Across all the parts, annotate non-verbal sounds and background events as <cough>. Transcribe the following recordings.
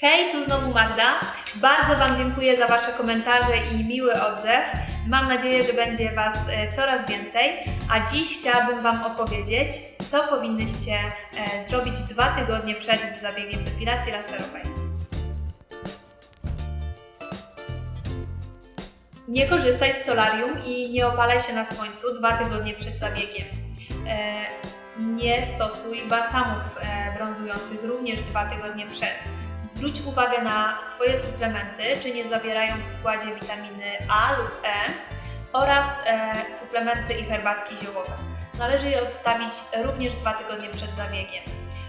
Hej, tu znowu Magda. Bardzo Wam dziękuję za Wasze komentarze i miły odzew. Mam nadzieję, że będzie Was e, coraz więcej. A dziś chciałabym Wam opowiedzieć, co powinnyście e, zrobić dwa tygodnie przed zabiegiem depilacji laserowej. Nie korzystaj z solarium i nie opalaj się na słońcu dwa tygodnie przed zabiegiem. E, Nie stosuj balsamów e, brązujących również dwa tygodnie przed. Zwróć uwagę na swoje suplementy, czy nie zawierają w składzie witaminy A lub E oraz e, suplementy i herbatki ziołowe. Należy je odstawić również dwa tygodnie przed zabiegiem.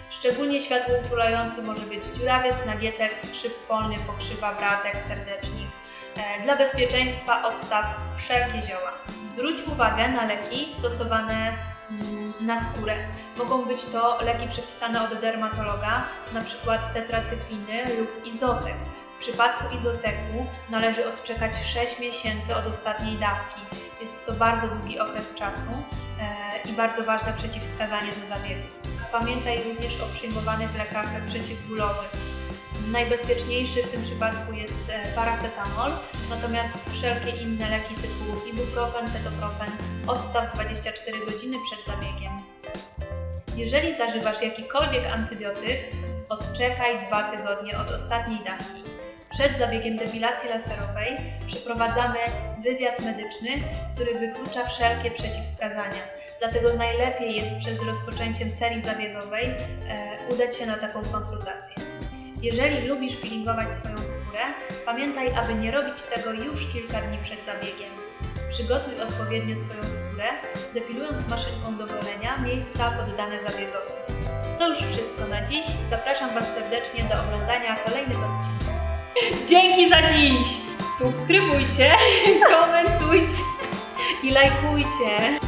Szczególnie światło uczulający może być dziurawiec, nagietek, skrzyp polny, pokrzywa, bratek, serdecznik. E, Dla bezpieczeństwa odstaw wszelkie zioła. Zwróć uwagę na leki stosowane mm, na skórę. Mogą być to leki przepisane od dermatologa, np. tetracykliny lub izotek. W przypadku izoteku należy odczekać 6 miesięcy od ostatniej dawki. Jest to bardzo długi okres czasu e, i bardzo ważne przeciwwskazanie do zabiegu. Pamiętaj również o przyjmowanych lekach przeciwbólowych. Najbezpieczniejszy w tym przypadku jest e, paracetamol, natomiast wszelkie inne leki typu ibuprofen, ketoprofen odstaw 24 godziny przed zabiegiem. Jeżeli zażywasz jakikolwiek antybiotyk, odczekaj dwa tygodnie od ostatniej dawki. Przed zabiegiem depilacji laserowej przeprowadzamy wywiad medyczny, który wyklucza wszelkie przeciwwskazania. Dlatego najlepiej jest przed rozpoczęciem serii zabiegowej e, udać się na taką konsultację. Jeżeli lubisz peelingować swoją skórę, pamiętaj, aby nie robić tego już kilka dni przed zabiegiem. Przygotuj odpowiednio swoją skórę, depilując maszynką do golenia miejsca poddane zabiegowi. To już wszystko na dziś. Zapraszam Was serdecznie do oglądania kolejnych odcinków. Dzięki za dziś! Subskrybujcie, <laughs> komentujcie i lajkujcie.